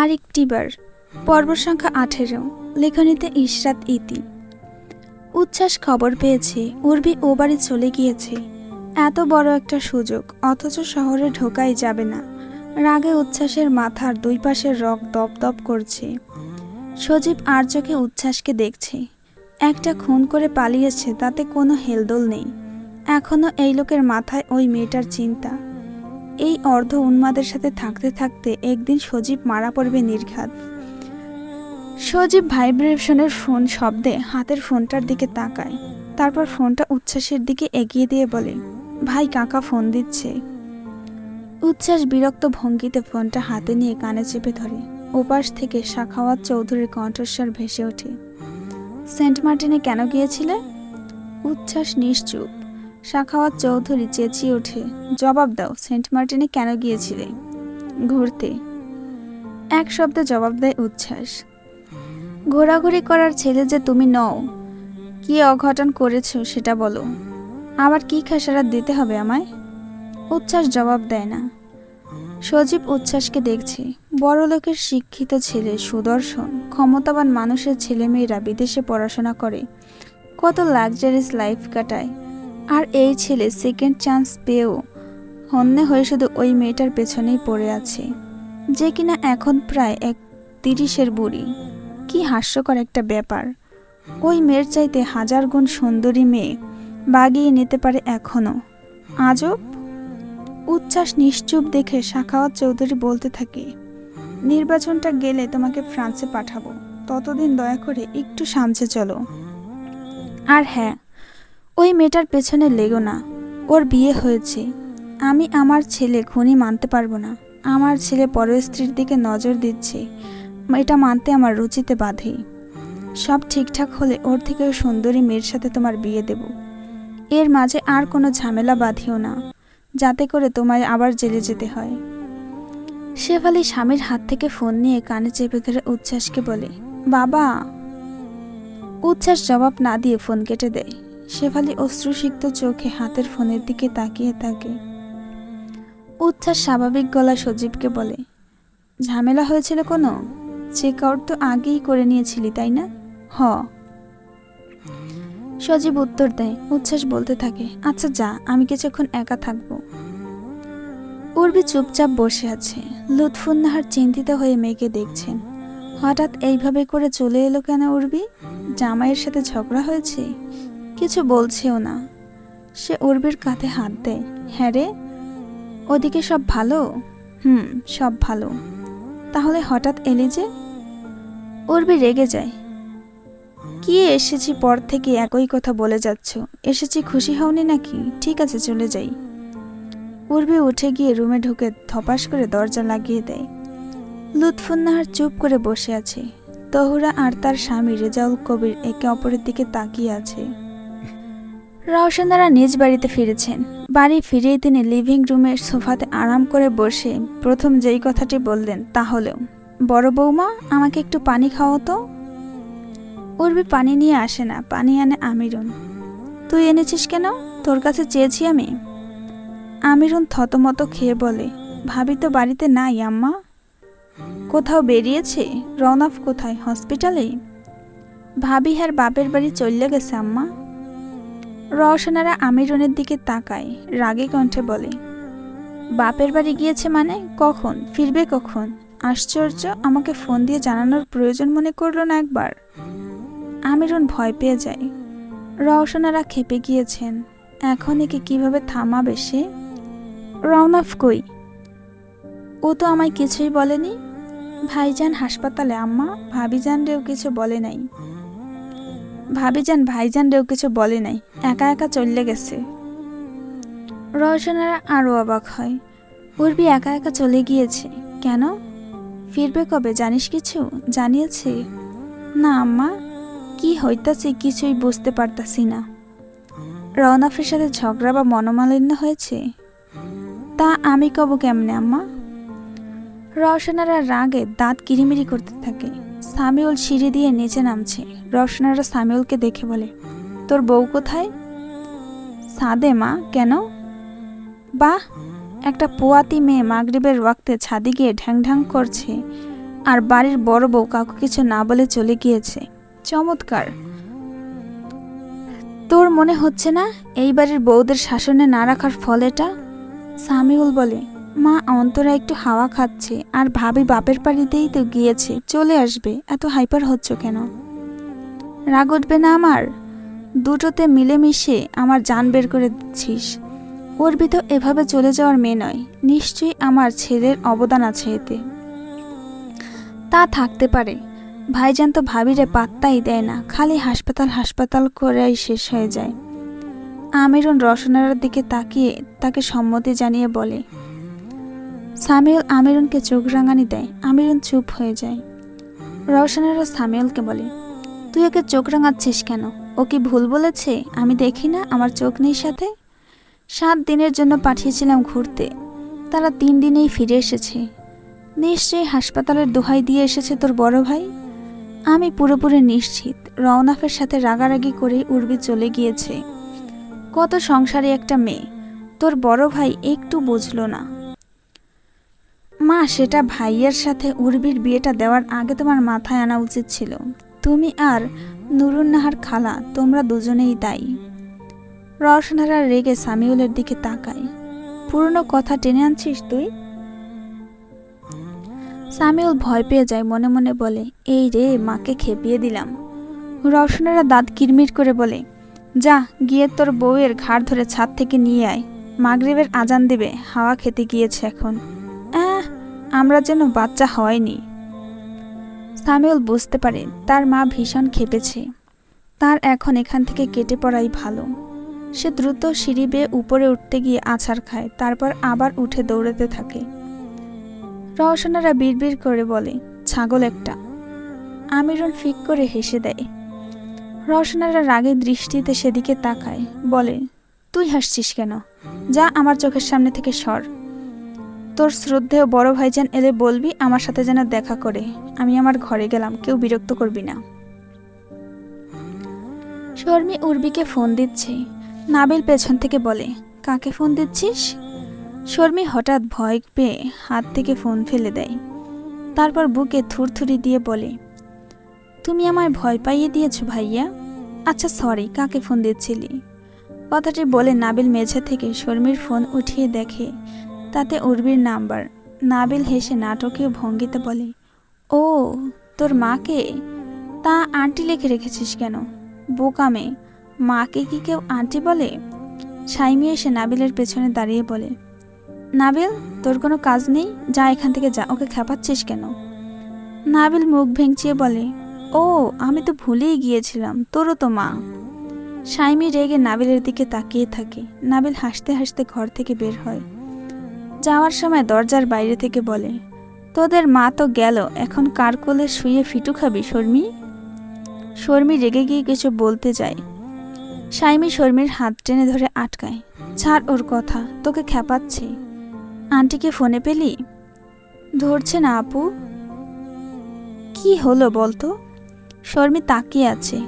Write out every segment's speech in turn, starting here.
আরেকটিবার পর্ব সংখ্যা আঠেরো, লেখনীতে ইশরাত ইতি। উচ্ছ্বাস খবর পেয়েছে, উর্বি ও বাড়ি চলে গিয়েছে। এত বড় একটা সুযোগ, অথচ শহরে ঢোকাই যাবে না। রাগে উচ্ছ্বাসের মাথার দুই পাশের রক দপ দপ করছে। সজীব আর চোখে উচ্ছ্বাসকে দেখছে। একটা খুন করে পালিয়েছে, তাতে কোনো হেলদোল নেই। এখনও এই লোকের মাথায় ওই মেয়েটার চিন্তা। এই অর্ধ উন্মাদের সাথে থাকতে থাকতে একদিন সজীব মারা পড়বে নির্ঘাত। সজীব ভাইব্রেশনের ফোন শব্দে হাতের ফোনটার দিকে তাকায়। তারপর ফোনটা উচ্ছ্বাসের দিকে এগিয়ে দিয়ে বলে, ভাই, কাকা ফোন দিচ্ছে। উচ্ছ্বাস বিরক্ত ভঙ্গিতে ফোনটা হাতে নিয়ে কানে চেপে ধরে। ওপাশ থেকে শাখাওয়াত চৌধুরীর কণ্ঠস্বর ভেসে ওঠে, সেন্ট মার্টিনে কেন গিয়েছিলে? উচ্ছ্বাস নিশ্চুপ। শাখাওয়াত চৌধুরী চেঁচিয়ে ওঠে। জবাব দাও, সেন্ট মার্টিনে কেন গিয়েছিলে? ঘুরতে। এক শব্দে জবাব দেয় উচ্ছ্বাস। ঘোরাঘুরি করার ছেলে যে তুমি নও। কি অঘটন করেছ সেটা বলো। আবার কি খেসারাত দিতে হবে আমায়? উচ্ছ্বাস জবাব দেয় না। সজীব উচ্ছ্বাসকে দেখছে। বড় লোকের শিক্ষিত ছেলে, সুদর্শন, ক্ষমতাবান মানুষের ছেলেমেয়েরা বিদেশে পড়াশোনা করে। কত লাক্সারিস লাইফ কাটায়। আর এই ছেলে সেকেন্ড চান্স পেয়েও হন্যে হয়ে শুধু ওই মেয়েটার পেছনেই পড়ে আছে। যে কিনা এখন প্রায় এক তিরিশের বুড়ি। কি হাস্যকর একটা ব্যাপার। ওই মেয়ের চাইতে হাজার গুণ সুন্দরী মেয়ে বাগিয়ে নিতে পারে এখনও আজব। উচ্ছ্বাস নিশ্চুপ দেখে শাখাওয়াত চৌধুরী বলতে থাকে, নির্বাচনটা গেলে তোমাকে ফ্রান্সে পাঠাবো। ততদিন দয়া করে একটু সামছে চলো। আর হ্যাঁ ওই মেয়েটার পেছনে লেগো না। ওর বিয়ে হয়েছে। আমি আমার ছেলে খুনি মানতে পারব না। আমার ছেলে পরের স্ত্রীর দিকে নজর দিচ্ছে। এটা মানতে আমার রুচিতে বাধে। সব ঠিকঠাক হলে ওর থেকে ওই সুন্দরী মেয়ের সাথে তোমার বিয়ে দেব। এর মাঝে আর কোনো ঝামেলা বাঁধিও না। যাতে করে তোমায় আবার জেলে যেতে হয়। শেফালি স্বামীর হাত থেকে ফোন নিয়ে কানে চেপে ধরে উচ্ছ্বাসকে বলে, বাবা। উচ্ছ্বাস জবাব না দিয়ে ফোন কেটে দেয়। শেফালি অশ্রুসিক্ত চোখে হাতের ফোনের দিকে তাকিয়ে থাকে। উচ্ছ্বাস স্বাভাবিক গলা সজীবকে বলে, ঝামেলা হয়েছিল কোনো? চেক আউট তো আগেই করে নিয়েছিলি, তাই না? হ। সজীব উত্তর দেয়, উচ্ছ্বাস বলতে থাকে আচ্ছা যা, আমি কিছুক্ষণ একা থাকব। উর্বি চুপচাপ বসে আছে। লুৎফুন্নাহার চিন্তিত হয়ে মেয়েকে দেখছেন। হঠাৎ এইভাবে করে চলে এলো কেন উর্বি? জামাইয়ের সাথে ঝগড়া হয়েছে? কিছু বলছেও না। সে উর্বির কাঁধে হাত দেয়। হ্যাঁ রে, ওদিকে সব ভালো? হুম, সব ভালো। তাহলে হঠাৎ এলি যে? উর্বি রেগে যায়। কি এসেছি পর থেকে একই কথা বলে যাচ্ছ? এসেছি খুশি হওনি নাকি? ঠিক আছে, চলে যাই। উর্বি উঠে গিয়ে রুমে ঢুকে ধপাস করে দরজা লাগিয়ে দেয়। লুৎফুন্নাহার চুপ করে বসে আছে। তহুরা আর তার স্বামী রেজাউল কবির একে অপরের দিকে তাকিয়ে আছে। রওশনারা নিজ বাড়িতে ফিরেছেন। বাড়ি ফিরেই তিনি লিভিং রুমের সোফাতে আরাম করে বসে প্রথম যেই কথাটি বললেন, তা হলেও বড় বৌমা, আমাকে একটু পানি খাওয়াও তো? উর্বি পানি নিয়ে আসে না, পানি আনে আমিরুন। তুই এনেছিস কেন? তোর কাছে চেয়েছি আমি? আমিরুন থতমত খেয়ে বলে, ভাবি তো বাড়িতে নাই, আম্মা। কোথাও বেরিয়েছে? রনফ কোথায়? হসপিটালে? ভাবি হ্যার বাপের বাড়ি চলে গেছে, আম্মা। রওশনারা আমিরনের দিকে তাকায়, রাগে কণ্ঠে বলে, বাপের বাড়ি গিয়েছে মানে? কখন? ফিরবে কখন? আশ্চর্য, আমাকে ফোন দিয়ে জানানোর প্রয়োজন মনে করল না একবার? আমিরুন ভয় পেয়ে যায়। রওশনারা খেপে গিয়েছেন, এখন একে কীভাবে থামাবে সে? রওনাফ কই? ও তো আমায় কিছুই বলেনি। ভাইজান হাসপাতালে, আম্মা। ভাবিজান রেও কিছু বলে নাই। ভাবিজান ভাইজান রেও কিছু বলে নাই, একা একা চলে গেছে। রওশনারা আরও অবাক হয়। উর্বি একা একা চলে গিয়েছে, কেন? ফিরবে কবে, জানিস কিছু? জানিয়েছে। না, আম্মা, কি হইতাছে কিছুই বুঝতে পারতাছি না। রওনাফের সাথে ঝগড়া বা মনোমালিন্য হয়েছে? তা আমি কব কেমনে, আম্মা? রওশনারা রাগে দাঁত কিরিমিরি করতে থাকে। সামিউল সিঁড়ি দিয়ে নিচে নামছে। রওশনারা সামিউলকে দেখে বলে, তোর বউ কোথায়? সাদে, মা, কেন? বাহ, একটা পোয়াতি মেয়ে মাগরিবের ওয়াক্তে ছাদি গিয়ে ঢ্যাং ঢ্যাং করছে, আর বাড়ির বড় বউ কাউকে কিছু না বলে চলে গিয়েছে। চমৎকার। তোর মনে হচ্ছে না, এই বাড়ির বউদের শাসনে না রাখার ফল এটা? সামিউল বলে মা অন্তরা একটু হাওয়া খাচ্ছে আর ভাবি বাপের বাড়িতেই তো গিয়েছে। চলে আসবে। এত হাইপার হচ্ছ কেন? রাগ উঠবে না আমার? দুটোতে মিলেমিশে আমার জান বের করে দিচ্ছিস। অর্বিত এভাবে চলে যাওয়ার মেয়ে নয়। নিশ্চয়ই আমার ছেলের অবদান আছে এতে। তা থাকতে পারে। ভাইজান তো ভাবিরে পাত্তাই দেয় না। খালি হাসপাতাল হাসপাতাল করেই শেষ হয়ে যায়। আমিরুন রসনার দিকে তাকিয়ে তাকে সম্মতি জানিয়ে বলে সামিউল আমিরুনকে চোখ রাঙানি দেয়। আমিরুন চুপ হয়ে যায়। রওশনারা সামিউলকে বলে, তুই ওকে চোখ রাঙাচ্ছিস কেন? ও কি ভুল বলেছে? আমি দেখি না আমার চোখ নেই সাথে? সাত দিনের জন্য পাঠিয়েছিলাম ঘুরতে। তারা তিন দিনেই ফিরে এসেছে। নিশ্চয়ই হাসপাতালের দোহাই দিয়ে এসেছে তোর বড় ভাই? আমি পুরোপুরি নিশ্চিত, রওনাফের সাথে রাগারাগি করেই উর্বি চলে গিয়েছে। কত সংসারে একটা মেয়ে, তোর বড় ভাই একটু বুঝলো না। মা, সেটা ভাইয়ের সাথে উর্বির বিয়েটা দেওয়ার আগে তোমার মাথায় আনা উচিত ছিল। তুমি আর নুরুন্নাহার খালা, তোমরা দুজনেই দায়ী। রওশনারা রেগে সামিউলের দিকে তাকায়। পুরনো কথা টেনে আনছিস তুই? সামিউল ভয় পেয়ে যায়, মনে মনে বলে, এই রে, মাকে খেপিয়ে দিলাম। রওশনারা দাঁত কিরমির করে বলে, যা, গিয়ে তোর বউয়ের ঘাড় ধরে ছাদ থেকে নিয়ে আয়। মাগরিবের আজান দেবে, হাওয়া খেতে গিয়েছে এখন। আমরা যেন বাচ্চা হয়নি। সামিউল বুঝতে পারে তার মা ভীষণ খেপেছে তার এখন এখান থেকে কেটে পড়াই ভালো। সে দ্রুত সিঁড়ি বেয়ে উপরে উঠতে গিয়ে আছাড় খায়, তারপর আবার উঠে দৌড়াতে থাকে। রওশনারা বিড়বিড় করে বলে, ছাগল একটা। আমিরুল ফিক করে হেসে দেয়। রওশনারা রাগে দৃষ্টিতে সেদিকে তাকায়, বলে, তুই হাসছিস কেন? যা আমার চোখের সামনে থেকে সর। তোর শ্রদ্ধেয় বড় ভাইজান এলে বলবি আমার সাথে যেন দেখা করে। আমি আমার ঘরে গেলাম, কেউ বিরক্ত করবি না। শর্মি উর্বিকে ফোন দিচ্ছে। নাবিল পেছন থেকে বলে, কাকে ফোন দিচ্ছিস? শর্মি হঠাৎ ভয় পেয়ে হাত থেকে ফোন ফেলে দেয়। তারপর বুকে থুরথুরি দিয়ে বলে, তুমি আমায় ভয় পাইয়ে দিয়েছ ভাইয়া? আচ্ছা সরি কাকে ফোন দিচ্ছিলি? কথাটি বলে নাবিল মেঝে থেকে শর্মির ফোন উঠিয়ে দেখে তাতে উর্বির নাম্বার। নাবিল হেসে নাটকীয় ভঙ্গিতে বলে, ও, তোর মাকে? তা আন্টি লিখে রেখেছিস কেন? বোকামে মাকে কি কেউ আন্টি বলে? সাইমি এসে নাবিলের পেছনে দাঁড়িয়ে বলে, নাবিল, তোর কোনো কাজ নেই? যা এখান থেকে যা, ওকে খেপাচ্ছিস কেন? নাবিল মুখ ভেঙচিয়ে বলে, ও, আমি তো ভুলেই গিয়েছিলাম, তোরও তো মা। সাইমি রেগে নাবিলের দিকে তাকিয়ে থাকে। নাবিল হাসতে হাসতে ঘর থেকে বের হয়। যাওয়ার সময় দরজার বাইরে থেকে বলে, তোদের মা তো গেল, এখন কার কোলে শুয়ে ফিটু খাবি শর্মি? শর্মি রেগে গিয়ে কিছু বলতে যায়। সাইমি শর্মির হাত টেনে ধরে আটকায়, ছাড় ওর কথা, তোকে খেপাচ্ছে। আন্টিকে ফোনে পেলি? ধরছে না আপু। কি হলো বলতো? শর্মি তাকিয়ে আছে,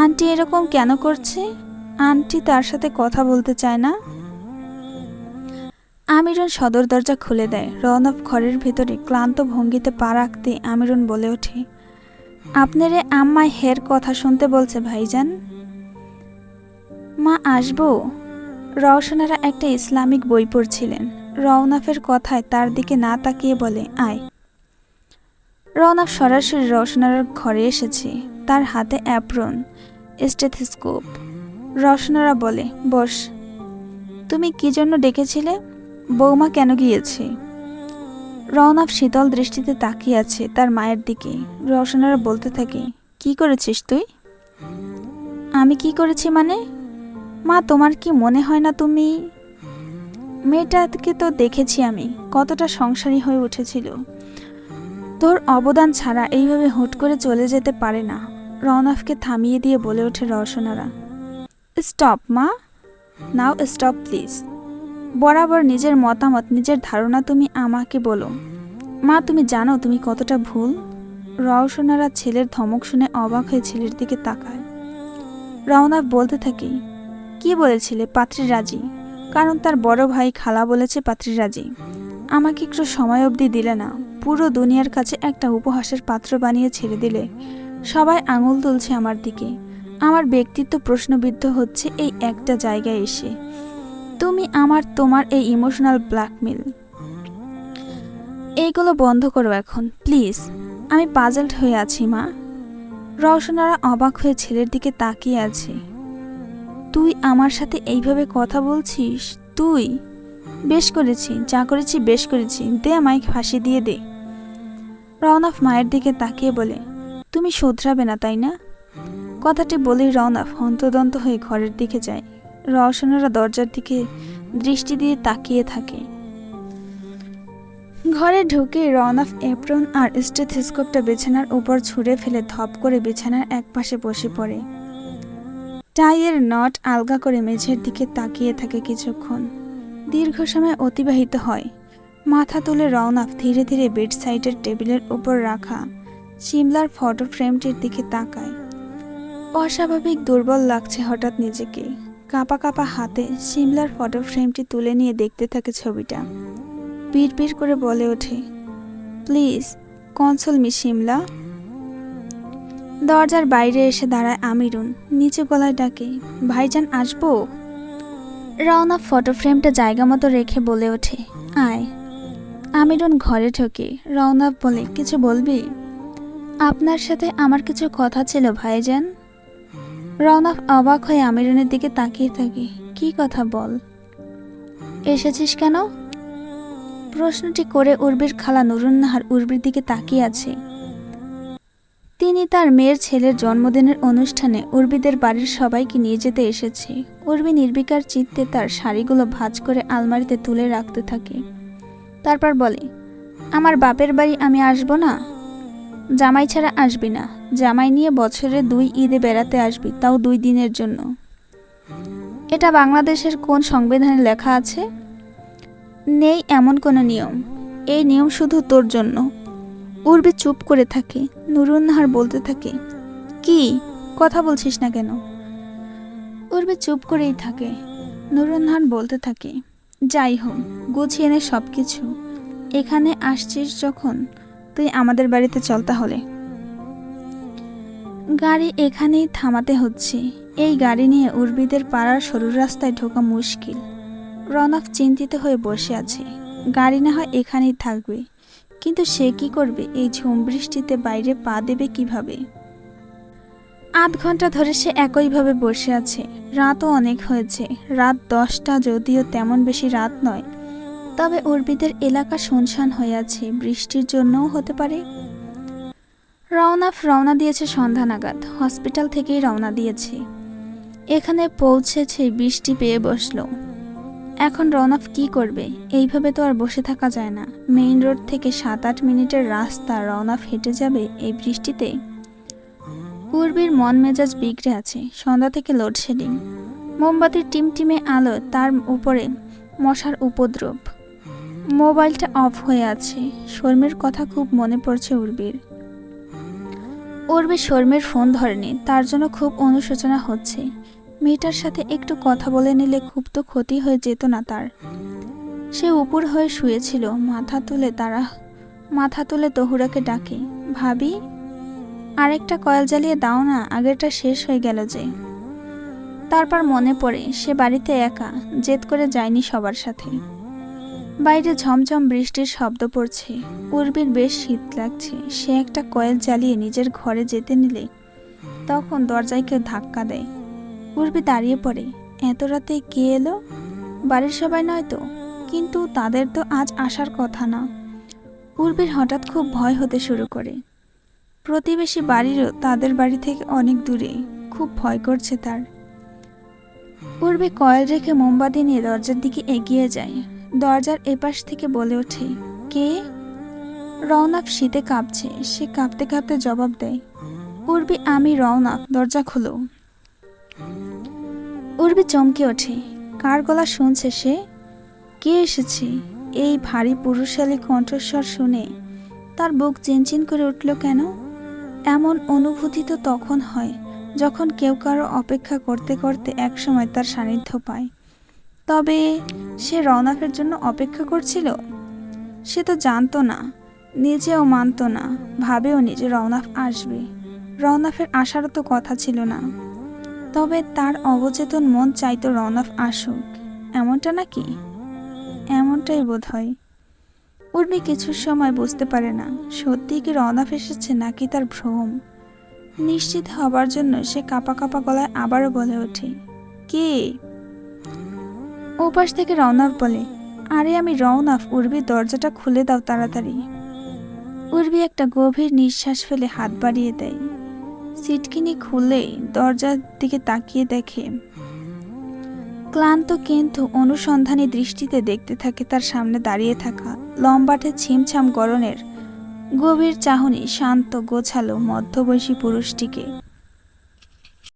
আন্টি এরকম কেন করছে? আন্টি তার সাথে কথা বলতে চায় না। আমিরুন সদর দরজা খুলে দেয়। রনব ঘরের ভেতরে ক্লান্ত ভঙ্গিতে পা রাখতে আমিরন বলে ওঠে, আপনারে আম্মায় হের কথা শুনতে বলছে, ভাইজান। মা, আসব? রওশনারা একটা ইসলামিক বই পড়ছিলেন। রওনাফের কথায় তার দিকে না তাকিয়ে বলে, আয়। রওনাফ সরাসরি রওশনারার ঘরে এসেছে। তার হাতে অ্যাপ্রন, স্টেথিস্কোপ। রওশনারা বলে, বস, তুমি কি জন্য ডেকেছিলে? বৌমা কেন গিয়েছে? রওনাফ শীতল দৃষ্টিতে তাকিয়ে আছে তার মায়ের দিকে। রওশনারা বলতে থাকে, কি করেছিস তুই? আমি কি করেছি মানে? মা, তোমার কি মনে হয় না তুমি? মেয়েটাকে তো দেখেছি আমি, কতটা সংসারী হয়ে উঠেছিল। তোর অবদান ছাড়া এইভাবে হুট করে চলে যেতে পারে না। রওনাফকে থামিয়ে দিয়ে বলে ওঠে রওশনারা। স্টপ মা, নাও স্টপ প্লিজ। বরাবর নিজের মতামত, নিজের ধারণা তুমি আমাকে বলো। মা, তুমি জানো তুমি কতটা ভুল? রওশনারা ছেলের ধমক শুনে অবাক হয়ে ছেলের দিকে তাকায়। রওনা বলতে থাকে, কি বলেছিলে? পাত্রী রাজি? কারণ তার বড় ভাই খালা বলেছে পাত্রী রাজি। আমাকে একটু সময় অবধি দিলে না। পুরো দুনিয়ার কাছে একটা উপহাসের পাত্র বানিয়ে ছেড়ে দিলে। সবাই আঙুল তুলছে আমার দিকে। আমার ব্যক্তিত্ব প্রশ্নবিদ্ধ হচ্ছে এই একটা জায়গায় এসে। তুমি আমার তোমার এই ইমোশনাল ব্ল্যাকমেল এইগুলো বন্ধ করো এখন প্লিজ আমি পাজলড হয়ে আছি, মা। রওশনারা অবাক হয়ে ছেলের দিকে তাকিয়ে আছে। তুই আমার সাথে এইভাবে কথা বলছিস? তুই? বেশ করেছি, যা করেছি বেশ করেছি। দে আমায় ফাঁসি দিয়ে দে। রওনাফ মায়ের দিকে তাকিয়ে বলে, তুমি শোধরাবে না, তাই না? কথাটি বলেই রওনাফ হন্তদন্ত হয়ে ঘরের দিকে যায়। রওশনারা দরজার দিকে দৃষ্টি দিয়ে তাকিয়ে থাকে। ঘরে ঢুকে রওনাফ এপ্রন আর স্টেথিস্কোপটা বিছানার উপর ছুঁড়ে ফেলে ধপ করে বিছানার একপাশে বসে পড়ে। টাইয়ের নট আলগা করে মেঝের দিকে তাকিয়ে থাকে কিছুক্ষণ। দীর্ঘ সময় অতিবাহিত হয়। মাথা তুলে রওনাফ ধীরে ধীরে বেড সাইডের টেবিলের উপর রাখা শিমলার ফটো ফ্রেমটির দিকে তাকায়। অস্বাভাবিক দুর্বল লাগছে হঠাৎ নিজেকে। কাপা কাঁপা হাতে সিমলার ফটো ফ্রেমটি তুলে নিয়ে দেখতে থাকে ছবিটা। পিড় করে বলে ওঠে, প্লিজ, কনসোল মি সিমলা। দরজার বাইরে এসে দাঁড়ায় আমিরুন, নিচে গলায় ডাকে, ভাইজান, আসব? রওনা ফটো ফ্রেমটা জায়গা মতো রেখে বলে ওঠে, আয়। আমিরুন ঘরে ঢোকে, রওনা বলে, কিছু বলবি? আপনার সাথে আমার কিছু কথা ছিল, ভাইজান। রওনা অবাক হয়ে আমিরনের দিকে তাকিয়ে থাকে। কি কথা বল? এসেছিস কেন? প্রশ্নটি করে উর্বির খালা নুরুন্নাহার উর্বির দিকে তাকিয়ে আছে। তিনি তার মেয়ের ছেলের জন্মদিনের অনুষ্ঠানে উর্বিদের বাড়ির সবাইকে নিয়ে যেতে এসেছে। উর্বি নির্বিকার চিত্তে তার শাড়িগুলো ভাজ করে আলমারিতে তুলে রাখতে থাকে। তারপর বলে, আমার বাপের বাড়ি আমি আসব না? জামাই ছাড়া আসবি না। জামাই নিয়ে বছরে দুই ঈদে বেড়াতে আসবি, তাও দুই দিনের জন্য। এটা বাংলাদেশের কোন সংবিধানে লেখা আছে? নেই এমন কোনো নিয়ম। এই নিয়ম শুধু তোর জন্য। উর্বি চুপ করে থাকে, নুরুন্নাহার বলতে থাকে, কি? কথা বলছিস না কেন? উর্বি চুপ করেই থাকে, নুরুন্নাহার বলতে থাকে, যাই হোক, গুছিয়ে নে সব কিছু এখানে আসছিস যখন, তুই আমাদের বাড়িতে চল তাহলে। গাড়ি এখানেই থামাতে হচ্ছে। এই গাড়ি নিয়ে উর্বিদের পাড়ার সরু রাস্তায় ঢোকা মুশকিল। রনক চিন্তিত হয়ে বসে আছে। গাড়ি না হয় এখানেই থাকবে। কিন্তু সে কি করবে? এই ঝুম বৃষ্টিতে বাইরে পা দেবে কীভাবে? আধ ঘণ্টা ধরে সে একইভাবে বসে আছে। রাতও অনেক হয়েছে। রাত দশটা যদিও তেমন বেশি রাত নয়। তবে উর্বিদের এলাকা শুনশান হয়ে আছে। বৃষ্টির জন্যও হতে পারে রওনাফ রওনা দিয়েছে সন্ধ্যা নাগাদ। হসপিটাল থেকেই রওনা দিয়েছে। এখানে পৌঁছেছে বৃষ্টি পেয়ে বসল। এখন রওনাফ কি করবে? এইভাবে তো আর বসে থাকা যায় না। মেইন রোড থেকে সাত আট মিনিটের রাস্তা রওনাফ হেঁটে যাবে এই বৃষ্টিতে? পূর্বীর মন মেজাজ বিগড়ে আছে। সন্ধ্যা থেকে লোডশেডিং। মোমবাতির টিমটিমে আলো, তার উপরে মশার উপদ্রব। মোবাইলটা অফ হয়ে আছে। শর্মের কথা খুব মনে পড়ছে উর্বির। উর্বি শর্মের ফোন ধরেনি, তার জন্য খুব অনুশোচনা হচ্ছে। মেয়েটার সাথে একটু কথা বলে নিলে খুব তো ক্ষতি হয়ে যেত না তার। সে উপর হয়ে শুয়েছিল, মাথা তুলে তারা, মাথা তুলে তহুরাকে ডাকে, ভাবি, আরেকটা কয়েল জ্বালিয়ে দাও না, আগেরটা শেষ হয়ে গেল যে। তারপর মনে পড়ে, সে বাড়িতে একা, জেদ করে যায়নি সবার সাথে। বাইরে ঝমঝম বৃষ্টির শব্দ পড়ছে। উর্বির বেশ শীত লাগছে। সে একটা কয়েল জ্বালিয়ে নিজের ঘরে যেতে নিলে তখন দরজায় কেউ ধাক্কা দেয়। উর্বি দাঁড়িয়ে পড়ে। এত রাতে কে এলো? বাড়ির সবাই নয় তো? কিন্তু তাদের তো আজ আসার কথা না। উর্বির হঠাৎ খুব ভয় হতে শুরু করে। প্রতিবেশী বাড়িরও তাদের বাড়ি থেকে অনেক দূরে। খুব ভয় করছে তার। উর্বি কয়েল রেখে মোমবাতি নিয়ে দরজার দিকে এগিয়ে যায়। দরজার এপাশ থেকে বলে ওঠে, কে? রওনাক শীতে কাঁপছে, সে কাঁপতে কাঁপতে জবাব দেয়, উর্বি, আমি রওনাক দরজা খুলো। উর্বি চমকে ওঠে, কার গলা শুনছে সে? কে এসেছে? এই ভারী পুরুষালী কণ্ঠস্বর শুনে তার বুক চিনচিন করে উঠল কেন? এমন অনুভূতি তো তখন হয়, যখন কেউ কারও অপেক্ষা করতে করতে একসময় তার সান্নিধ্য পায়। তবে সে রওনাফের জন্য অপেক্ষা করছিল। সে তো জানতো না, নিজেও মানত না, ভাবেও নিজে রওনাফ আসবে। রওনাফের আসারও তো কথা ছিল না। তবে তার অবচেতন মন চাইতো রওনাফ আসুক। এমনটা নাকি? এমনটাই বোধ হয় উর্মি কিছু সময় বুঝতে পারে না, সত্যি কি রওনাফ এসেছে নাকি তার ভ্রম। নিশ্চিত হবার জন্য সে কাপা কাপা গলায় আবারও বলে ওঠে, কে? ওপাশ থেকে রওনাফ বলে, আরে আমি রওনাফ উর্বি, দরজাটা খুলে দাও তাড়াতাড়ি। উর্বি একটা গভীর নিঃশ্বাস ফেলে হাত বাড়িয়ে দেয়। সিটকিনি খুলে দরজার দিকে তাকিয়ে দেখে, ক্লান্ত কিন্তু অনুসন্ধানী দৃষ্টিতে দেখতে থাকে তার সামনে দাঁড়িয়ে থাকা লম্বাটে ছিমছাম গরনের গভীর চাহনি শান্ত, গোছালো, মধ্যবয়সী পুরুষটিকে।